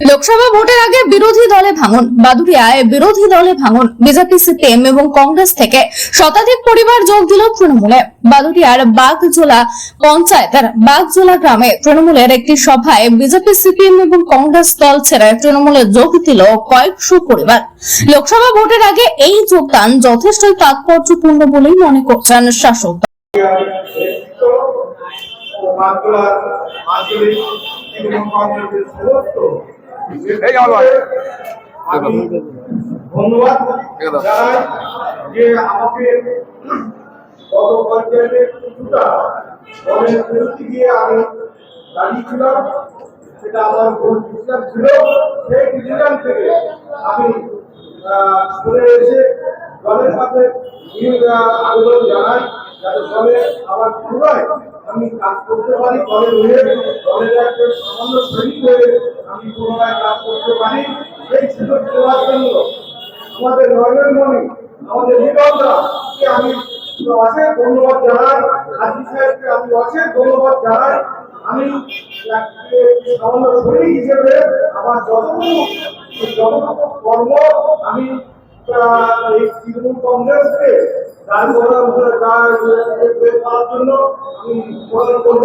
লোকসভা ভোটের আগে বিরোধী দলে ভাঙন, বাদুড়িয়ায় বিরোধী দলে ভাঙন, বিজেপি, সিপিএম এবং কংগ্রেস থেকে শতাধিক পরিবার যোগ দিল তৃণমূলে। বাদুড়িয়ার বাগজোলা পঞ্চায়েতের বাগজোলা গ্রামে তৃণমূলের একটি সভায় বিজেপি, সিপিএম এবং কংগ্রেস দল ছেড়ে তৃণমূলে যোগ দিল কয়েকশো পরিবার। লোকসভা ভোটের আগে এই যোগদান যথেষ্ট তাৎপর্যপূর্ণ বলেই মনে করছেন শাসক বাংলার আঞ্চলিক এবং কংগ্রেসের সমস্ত এই আমার আমি ধন্যবাদ জানাই যে আমাকে গত পঞ্চায়েতের কিছুটা বিরুদ্ধে গিয়ে আমি দাঁড়িয়েছিলাম সেটা আমার ভুল ডিসিশন ছিল। সেই ডিসিশন থেকে আমি সরে এসে দলের সাথে আবেদন জানাই, যাতে দলে আমার পুনরায় আমি কাজ করতে পারি দলের হয়ে দলের একটা সামান্য সৈনিক হয়ে আমি পুনরায় কাজ করতে পারি। সেই সুযোগ দেওয়ার জন্য আমাদের নরেন্দ্র মোদী আমাদের নেতাকে আমি অশেষ ধন্যবাদ জানাই। হাজি সাহেবকে আমি অশেষ ধন্যবাদ জানাই। আমি সামান্য সৈনিক হিসেবে আমার যতটুকু যতটুকু কর্ম আমি এই তৃণমূল কংগ্রেসকে দাঁড় করার জন্য আমি করব।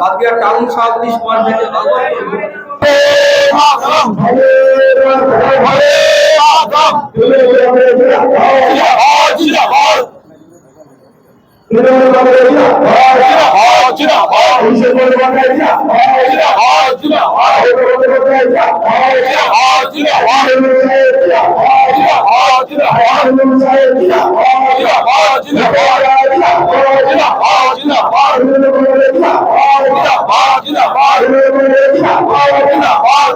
বাদবিয়ার সাউথ ইস্ট পয়েন্ট বাদবিয়ার টাউন